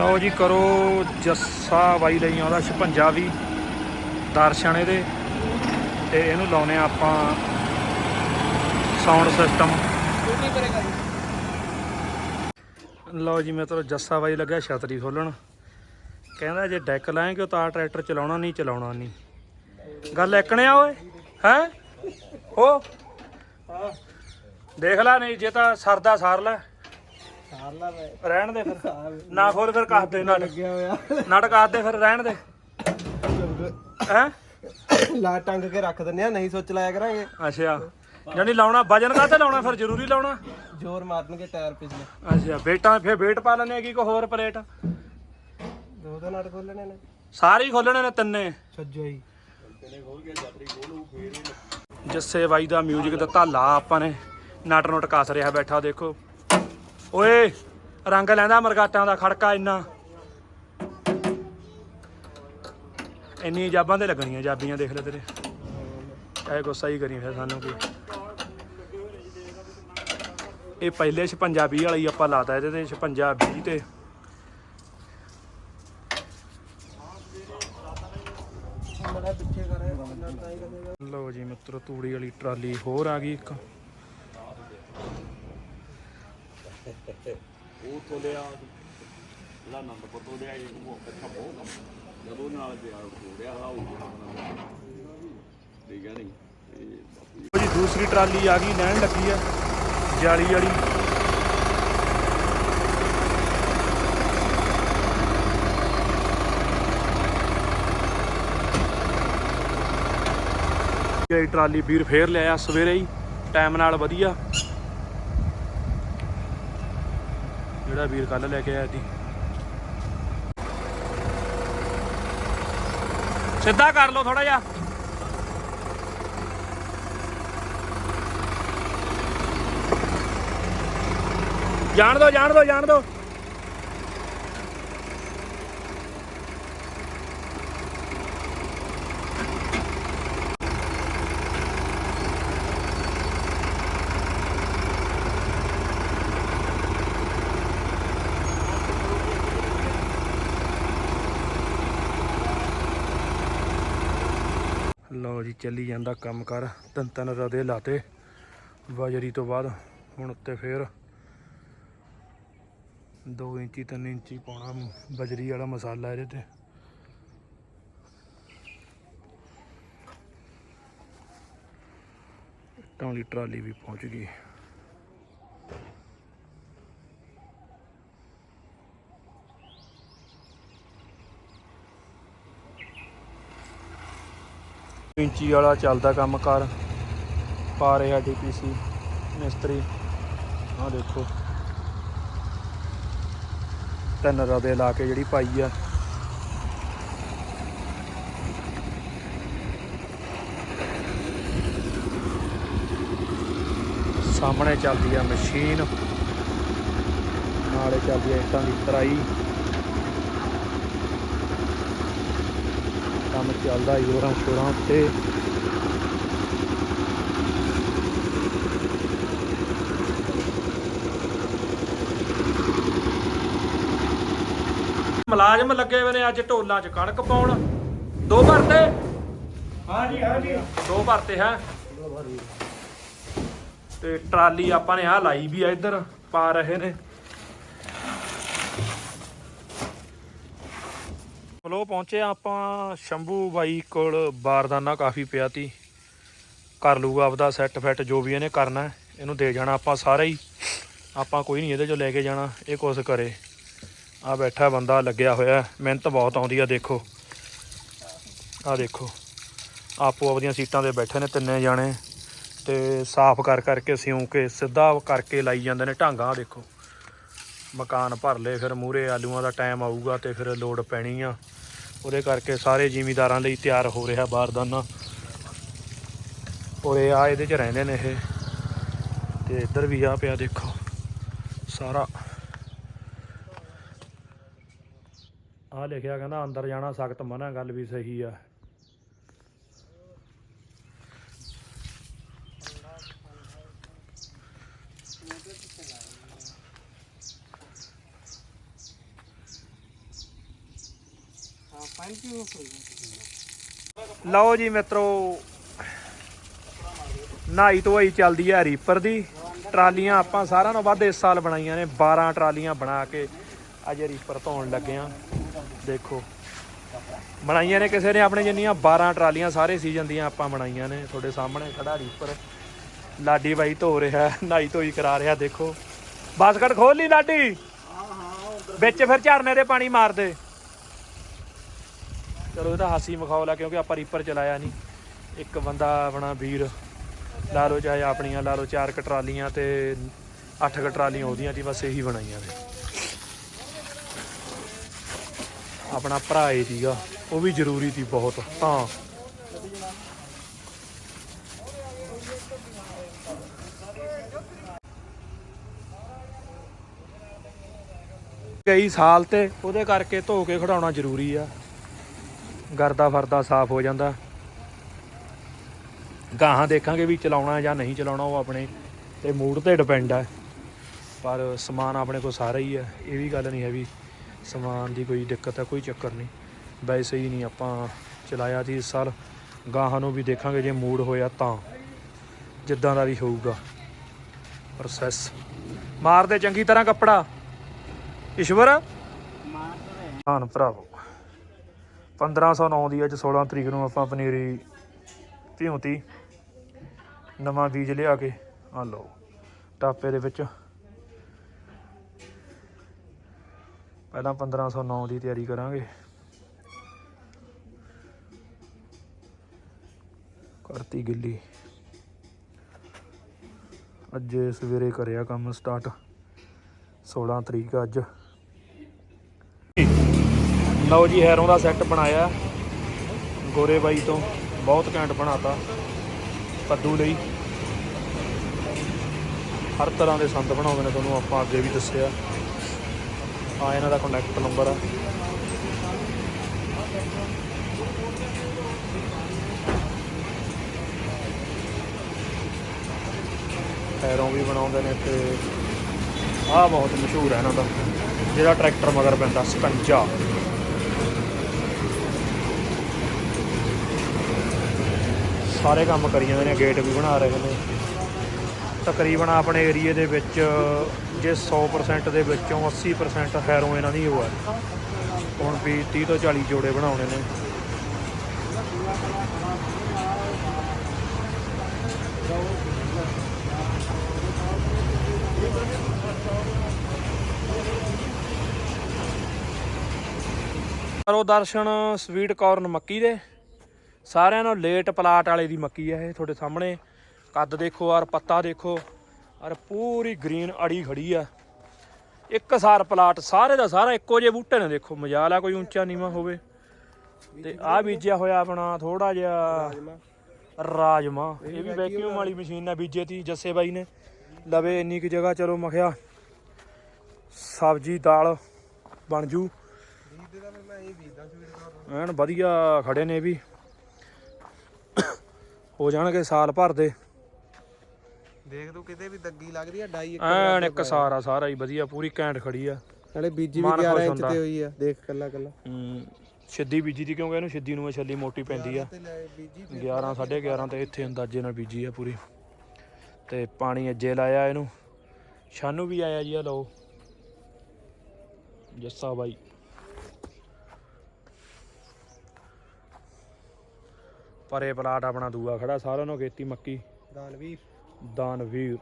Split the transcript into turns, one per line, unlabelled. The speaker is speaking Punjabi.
ਲਓ ਜੀ, ਕਰੋ ਜੱਸਾ ਬਾਈ ਲਈ ਆਉਂਦਾ 56 ਵੀ ਦਰਸ਼ਨ ਇਹਦੇ। ਤੇ ਇਹਨੂੰ ਲਾਉਨੇ ਆ ਆਪਾਂ ਸਾਊਂਡ ਸਿਸਟਮ ਲਓ ਜੀ ਮੈਂ ਤਾਂ ਜੱਸਾ ਬਾਈ ਲੱਗਿਆ ਛਤਰੀ ਖੋਲਣ। ਕਹਿੰਦਾ ਜੇ ਡੈਕ ਲਾਏਂਗੇ ਤਾਂ ਟਰੈਕਟਰ ਚਲਾਉਣਾ ਨਹੀਂ ਚਲਾਉਣਾ ਨਹੀਂ। ਗੱਲ ਐਕਣੇ ਆ ਓਏ, ਹੈ? ਹੋ? ਦੇਖ ਲੈ ਨਹੀਂ, ਜੇ ਤਾਂ ਸਰਦਾ ਸਾਰ ਲੈ।
ਸਾਰ ਲਾ ਵੇ।
ਰਹਿਣ ਦੇ ਫਿਰ। ਨਾ ਖੋਲ ਫਿਰ ਕੱਸ ਦੇ ਨਾਲ।
ਲੱਗਿਆ ਹੋਇਆ।
ਨਟ ਕੱਸ ਦੇ ਫਿਰ ਰਹਿਣ ਦੇ। ਹੈ?
ਲਾ ਟੰਗ ਕੇ ਰੱਖ ਦਿੰਨੇ ਆ ਨਹੀਂ ਸੋਚ ਲਾਇਆ ਕਰਾਂਗੇ।
ਅੱਛਾ। ਜਾਨੀ ਲਾਉਣਾ ਵਜਨ ਕਾਹਤੇ ਲਾਉਣਾ ਫਿਰ? ਜ਼ਰੂਰੀ ਲਾਉਣਾ।
ਜ਼ੋਰ ਮਾਰਨਗੇ ਟਾਇਰ ਪਿਛਲੇ।
ਅੱਛਾ ਬੇਟਾਂ ਫਿਰ ਵੇਟ ਪਾ ਲੈਣੇ ਆ ਕੀ ਕੋ ਹੋਰ ਪਲੇਟ?
ਦੋ ਦੋ ਨਟ ਖੋਲਣੇ ਨੇ।
ਸਾਰੇ ਹੀ ਖੋਲਣੇ ਨੇ ਤਿੰਨੇ।
ਸੱਜੋ ਹੀ
ਜੱਸੇ ਬਾਈ ਦਾ 뮤직 ਦਿੱਤਾ ਲਾ ਆਪਾਂ ਨੇ ਨਟ ਨੁਟ ਕੱਸ ਰਿਹਾ ਬੈਠਾ ਦੇਖੋ ਓਏ, ਰੰਗ ਲੈਂਦਾ ਮਰਗਾਟਾਂ ਦਾ ਖੜਕਾ ਇੰਨਾ। ਇੰਨੀ ਜਾਬਾਂ ਤੇ ਲੱਗਣੀਆਂ ਜਾਬੀਆਂ, ਦੇਖ ਲੈ ਤੇਰੇ। ਐ ਗੁੱਸਾ ਹੀ ਕਰੀ ਫਿਰ ਸਾਨੂੰ ਕੀ ਇਹ ਪਹਿਲੇ 56 20 ਵਾਲੀ ਆਪਾਂ ਲਾਤਾ ਇਹਦੇ ਤੇ 56 20 ਤੇ।
ਬੜਾ
ਲਓ ਜੀ ਮਿੱਤਰੋ, ਤੂੜੀ ਵਾਲੀ ਟਰਾਲੀ ਹੋਰ ਆ ਗਈ ਇੱਕ।
ਉਹ ਤੋਂ ਲਿਆ ਜਿਹੜਾ ਆਨੰਦਪੁਰ ਤੋਂ ਲਿਆ ਇਹ ਉਹ ਇਕੱਠਾ ਬਹੁਤ ਕੰਮ ਜਦੋਂ ਨਾਲ ਪਿਆਰ ਹੋ ਰਿਹਾ ਹਾਂ ਉਹ ਠੀਕ ਹੈ ਨਹੀਂ?
ਜੀ, ਦੂਸਰੀ ਟਰਾਲੀ ਆ ਗਈ, ਲੈਣ ਲੱਗੀ ਆ, ਜਾਲੀ ਵਾਲੀ। ਇਹ ਟਰਾਲੀ ਵੀਰ ਫੇਰ ਲਿਆਇਆ ਸਵੇਰੇ ਹੀ, ਟਾਈਮ ਨਾਲ ਵਧੀਆ। ਜਿਹੜਾ ਵੀਰ ਕੱਲ ਲੈ ਕੇ ਆਇਆ ਸੀ। ਸਿੱਧਾ ਕਰ ਲਓ ਥੋੜਾ ਜਿਹਾ। ਜਾਣ ਦੋ ਜਾਣ ਦੋ ਜਾਣ ਦੋ ਲਓ ਜੀ ਚੱਲੀ ਜਾਂਦਾ ਕੰਮ ਕਰ ਤਿੰਨ ਤਿੰਨ ਰਦੇ ਲਾਤੇ। ਬਜਰੀ ਤੋਂ ਬਾਅਦ ਹੁਣ ਉੱਤੇ ਫੇਰ 2 ਇੰਚੀ 3 ਇੰਚੀ ਪਾਉਣਾ ਬਜਰੀ ਵਾਲਾ ਮਸਾਲਾ ਇਹਦੇ ਤੇ। ਇੱਟਾਂ ਟਰਾਲੀ ਵੀ ਪਹੁੰਚ ਗਈ। ਇੰਚੀ ਵਾਲਾ ਚੱਲਦਾ ਕੰਮ ਕਰ। ਪਾ ਰਿਹਾ ਡੀਪੀਸੀ ਮਿਸਤਰੀ। ਆਹ ਦੇਖੋ। ਤਿੰਨ ਰਵੇ ਲਾ ਕੇ ਜਿਹੜੀ ਪਾਈ ਆ। ਸਾਹਮਣੇ ਚੱਲਦੀ ਆ ਮਸ਼ੀਨ। ਨਾਲੇ ਚੱਲਦੀ ਆ ਇੱਟਾਂ ਦੀ ਤਰਾਈ। ਕੰਮ ਚੱਲਦਾ ਯੋਰਾਂ ਸ਼ੋਰਾਂ ਤੇ ਮੁਲਾਜ਼ਮ ਲੱਗੇ ਹੋਏ ਨੇ ਅੱਜ ਢੋਲਾਂ 'ਚ ਕਣਕ ਪਾਉਣ। ਦੋ ਭਰਤੇ ਹਾਂਜੀ ਹਾਂਜੀ। ਦੋ ਭਰਤੇ ਹੈ। ਤੇ ਟਰਾਲੀ ਆਪਾਂ ਨੇ ਆ ਲਾਈ ਵੀ ਆ ਇੱਧਰ ਪਾ ਰਹੇ ਨੇ। ਚਲੋ ਪਹੁੰਚੇ ਆਪਾਂ ਸ਼ੰਭੂ ਬਾਈ ਕੋਲ, ਬਾਰਦਾਨਾ ਕਾਫੀ ਪਿਆ ਤੀ। ਕਰ ਲੂਗਾ ਆਪਦਾ ਸੈੱਟ ਫੈਟ ਜੋ ਵੀ ਇਹਨੇ ਕਰਨਾ ਇਹਨੂੰ ਦੇ ਜਾਣਾ ਆਪਾਂ ਸਾਰੇ ਹੀ। ਆਪਾਂ ਕੋਈ ਨਹੀਂ ਇਹਦੇ ਚੋਂ ਲੈ ਕੇ ਜਾਣਾ, ਇਹ ਕੁਛ ਕਰੇ। ਆ ਬੈਠਾ ਬੰਦਾ ਲੱਗਿਆ ਹੋਇਆ ਮਿਹਨਤ ਬਹੁਤ ਆਉਂਦੀ ਆ, ਦੇਖੋ। ਆ ਦੇਖੋ, ਆਪੋ ਆਪਦੀਆਂ ਸੀਟਾਂ ਤੇ ਬੈਠੇ ਨੇ ਤਿੰਨੇ ਜਾਣੇ। ਤੇ ਸਾਫ਼ ਕਰ ਕਰਕੇ ਸਿਉਂ ਕੇ ਸਿੱਧਾ ਕਰਕੇ ਲਾਈ ਜਾਂਦੇ ਨੇ ਢਾਂਗਾ, ਆਹ ਦੇਖੋ। ਮਕਾਨ ਭਰ ਲਏ, ਫਿਰ ਮੂਰੇ ਆਲੂਆਂ ਦਾ ਟਾਈਮ ਆਊਗਾ ਤੇ ਫਿਰ ਲੋਡ ਪੈਣੀ ਆ। ਉਹਦੇ ਕਰਕੇ ਸਾਰੇ ਜ਼ਿਮੀਦਾਰਾਂ ਲਈ ਤਿਆਰ ਹੋ ਰਿਹਾ ਬਾਰਦਾਨਾ। ਉਰੇ ਆ ਇਹਦੇ ਚ ਰਹਿੰਦੇ ਨੇ ਇਹ। ਤੇ ਇੱਧਰ ਵੀ ਆ ਪਿਆ ਦੇਖੋ, ਸਾਰਾ। ਆ ਲਿਖਿਆ ਕਹਿੰਦਾ, ਅੰਦਰ ਜਾਣਾ ਸਖਤ ਮਨਾ, ਗੱਲ ਵੀ ਸਹੀ ਆ। ਲਓ ਜੀ ਮਿੱਤਰੋ, ਨਹਾਈ ਧੋਈ ਚੱਲਦੀ ਹੈ ਰੀਪਰ ਦੀ। ਟਰਾਲੀਆਂ ਆਪਾਂ ਸਾਰਿਆਂ ਨੂੰ ਵੱਧ ਇਸ ਸਾਲ ਬਣਾਈਆਂ ਨੇ। 12 ਟਰਾਲੀਆਂ ਬਣਾ ਕੇ ਅੱਜ ਰੀਪਰ ਧੋਣ ਲੱਗੇ ਆ। ਦੇਖੋ, ਬਣਾਈਆਂ ਨੇ ਕਿਸੇ ਨੇ ਆਪਣੇ ਜਿੰਨੀਆਂ 12 ਟਰਾਲੀਆਂ ਸਾਰੇ ਸੀਜ਼ਨ ਦੀਆਂ ਆਪਾਂ ਬਣਾਈਆਂ ਨੇ। ਤੁਹਾਡੇ ਸਾਹਮਣੇ ਖੜਾ ਰੀਪਰ। ਲਾਡੀ ਬਾਈ ਧੋ ਰਿਹਾ, ਨਹਾਈ ਧੋਈ ਕਰਾ ਰਿਹਾ, ਦੇਖੋ। ਬਾਸਕਟ ਖੋਲ ਲਈ ਲਾਡੀ। ਵਿੱਚ ਫਿਰ ਝਰਨੇ ਦੇ ਪਾਣੀ ਮਾਰ ਦੇ। ਚਲੋ ਇਹਦਾ ਹਾਸੀ ਮਖੌਲ ਆ ਕਿਉਂਕਿ ਆਪਾਂ ਰੀਪਰ ਚਲਾਇਆ ਨਹੀਂ। ਇੱਕ ਬੰਦਾ ਆਪਣਾ ਵੀਰ, ਲਾ ਲਓ ਚਾਹੇ ਆਪਣੀਆਂ, ਲਾ ਲਓ ਚਾਰ ਕਟਰਾਲੀਆਂ ਟਰਾਲੀਆਂ ਤੇ ਅੱਠ ਕਟਰਾਲੀਆਂ ਉਹਦੀਆਂ ਸੀ ਬਸ ਇਹੀ ਬਣਾਈਆਂ ਨੇ। ਆਪਣਾ ਭਰਾ ਹੀ ਸੀਗਾ, ਉਹ ਵੀ ਜ਼ਰੂਰੀ ਸੀ ਬਹੁਤ, ਤਾਂ। ਕਈ ਸਾਲ ਤੇ ਉਹਦੇ ਕਰਕੇ ਧੋ ਕੇ ਖੜਾਉਣਾ ਜ਼ਰੂਰੀ ਆ। ਗਰਦਾ ਫਰਦਾ ਸਾਫ਼ ਹੋ ਜਾਂਦਾ। ਗਾਹਾਂ ਦੇਖਾਂਗੇ ਵੀ ਚਲਾਉਣਾ ਜਾਂ ਨਹੀਂ ਚਲਾਉਣਾ ਉਹ ਆਪਣੇ ਤੇ ਮੂਡ ਤੇ ਡਿਪੈਂਡ ਹੈ ਪਰ ਸਮਾਨ ਆਪਣੇ ਕੋਲ ਸਾਰਾ ਹੀ ਹੈ ਇਹ ਵੀ ਗੱਲ ਨਹੀਂ ਹੈ ਵੀ ਸਮਾਨ ਦੀ ਕੋਈ ਦਿੱਕਤ ਹੈ ਕੋਈ ਚੱਕਰ ਨਹੀਂ। ਵੈਸੇ ਹੀ ਨਹੀਂ ਆਪਾਂ ਚਲਾਇਆ ਸੀ ਇਸ ਸਾਲ। ਗਾਹਾਂ ਨੂੰ ਵੀ ਦੇਖਾਂਗੇ ਜੇ ਮੂਡ ਹੋਇਆ ਤਾਂ ਜਿੱਦਾਂ ਦਾ ਵੀ ਹੋਊਗਾ। ਪ੍ਰੋਸੈਸ ਮਾਰਦੇ ਚੰਗੀ ਤਰ੍ਹਾਂ ਕੱਪੜਾ। ਈਸ਼ਵਰ? ਹਾਂ ਭਰਾਵੋ। 1509 ਦੀ ਅੱਜ 16 ਤਰੀਕ ਨੂੰ ਆਪਾਂ ਪਨੀਰੀ ਭਿਉਂਤੀ। ਨਵਾਂ ਬੀਜ ਲਿਆ ਕੇ ਆ ਲਓ, ਟਾਪੇ ਦੇ ਵਿੱਚ। ਪਹਿਲਾਂ 1509 ਦੀ ਤਿਆਰੀ ਕਰਾਂਗੇ। ਕਰਤੀ ਗਿੱਲੀ। ਅੱਜ ਸਵੇਰੇ ਕਰਿਆ ਕੰਮ ਸਟਾਰਟ। 16 ਤਰੀਕ ਅੱਜ। ਲਓ ਜੀ ਹੈਰੋਂ ਦਾ ਸੈੱਟ ਬਣਾਇਆ। ਗੋਰੇ ਬਾਈ ਤੋਂ ਬਹੁਤ ਘੈਂਟ ਬਣਾਤਾ, ਕੱਦੂ ਲਈ। ਹਰ ਤਰ੍ਹਾਂ ਦੇ ਸੰਦ ਬਣਾਉਂਦੇ ਨੇ ਤੁਹਾਨੂੰ, ਆਪਾਂ ਅੱਗੇ ਵੀ ਦੱਸਿਆ। ਆ, ਇਹਨਾਂ ਦਾ ਕੰਟੈਕਟ ਨੰਬਰ ਆ। ਹੈਰੋਂ ਵੀ ਬਣਾਉਂਦੇ ਨੇ ਤੇ ਆਹ ਬਹੁਤ ਮਸ਼ਹੂਰ ਹੈ ਇਹਨਾਂ ਦਾ, ਜਿਹੜਾ ਟਰੈਕਟਰ ਮਗਰ ਪੈਂਦਾ ਸਕੰਜਾ ਸਾਰੇ ਕੰਮ ਕਰੀ ਜਾਂਦੇ ਨੇ, ਗੇਟ ਵੀ ਬਣਾ ਰਹੇ ਨੇ। ਤਕਰੀਬਨ ਆਪਣੇ ਏਰੀਏ ਦੇ ਵਿੱਚ ਜੇ 100% ਦੇ ਵਿੱਚੋਂ 80% ਹੈਰੋ ਇਹਨਾਂ ਦੀ ਉਹ ਹੈ ਹੁਣ ਵੀ 30 ਤੋਂ 40 ਜੋੜੇ ਬਣਾਉਣੇ ਨੇ। ਕਰੋ ਦਰਸ਼ਨ ਸਵੀਟ ਕਾਰਨ ਮੱਕੀ ਦੇ। ਸਾਰਿਆਂ ਨੂੰ ਲੇਟ ਪਲਾਟ ਵਾਲੇ ਦੀ ਮੱਕੀ ਹੈ ਇਹ ਤੁਹਾਡੇ ਸਾਹਮਣੇ। ਕੱਦ ਦੇਖੋ ਔਰ ਪੱਤਾ ਦੇਖੋ ਔਰ ਪੂਰੀ ਗ੍ਰੀਨ ਅੜੀ ਖੜੀ ਆ। ਇੱਕ ਸਾਰ ਪਲਾਟ ਸਾਰੇ ਦਾ ਸਾਰਾ ਇੱਕੋ ਜਿਹੇ ਬੂਟੇ ਨੇ ਦੇਖੋ ਮਜਾਲ ਆ ਕੋਈ ਉੱਚਾ ਨੀਵਾਂ ਹੋਵੇ। ਤੇ ਆ ਬੀਜਿਆ ਹੋਇਆ ਆਪਣਾ ਥੋੜਾ ਜਿਹਾ ਰਾਜਮਾ। ਇਹ ਵੀ ਵੈਕਿਊਮ ਵਾਲੀ ਮਸ਼ੀਨ ਨਾਲ ਬੀਜੇ ਤੀ ਜੱਸੇ ਬਾਈ ਨੇ। ਲਵੇ ਇੰਨੀ ਕੁ ਜਗ੍ਹਾ ਚਲੋ ਮਖਿਆ ਸਬਜੀ ਦਾਲ ਬਣ ਜੂ। ਐਨ ਵਧੀਆ ਖੜੇ ਨੇ ਵੀ। ਹੋ ਜਾਣਗੇ ਸਾਲ ਭਰ ਦੇ।
ਦੇਖ ਤੂੰ ਕਿਤੇ ਵੀ ਦੱਗੀ ਲੱਗਦੀ ਆ ਡਾਈ ਇੱਕ
ਐਨ ਇੱਕ ਸਾਰਾ ਸਾਰਾ ਹੀ ਵਧੀਆ ਪੂਰੀ ਘੈਂਟ ਖੜੀ ਆ।
ਨਾਲੇ ਬੀਜੀ ਵੀ
ਮਨ
11
ਖੁਸ਼
ਇੰਚ। ਤੇ ਹੋਈ ਆ ਦੇਖ ਕੱਲਾ ਕੱਲਾ।
ਹਮ, ਛਿੱਦੀ ਬੀਜੀ ਦੀ ਕਿਉਂਕਿ ਇਹਨੂੰ ਛਿੱਦੀ ਨੂੰ ਛੱਲੀ ਮੋਟੀ ਪੈਂਦੀ ਆ।
ਤੇ ਲੈ ਬੀਜੀ
11 11.5 ਤੇ ਇੱਥੇ ਅੰਦਾਜ਼ੇ ਨਾਲ ਬੀਜੀ ਆ ਪੂਰੀ। ਤੇ ਪਾਣੀ ਅੱਜੇ ਲਾਇਆ ਇਹਨੂੰ। ਛਾਨੂ ਵੀ ਆਇਆ ਜੀ ਆ ਲਓ। ਜੱਸਾ ਬਾਈ। ਪਰੇ ਪਲਾਟ ਆਪਣਾ ਦੂਆ ਖੜਾ ਸਾਰਿਆਂ ਨੂੰ ਖੇਤੀ ਮੱਕੀ।
ਦਾਨਵੀਰ।
ਦਾਨਵੀਰ।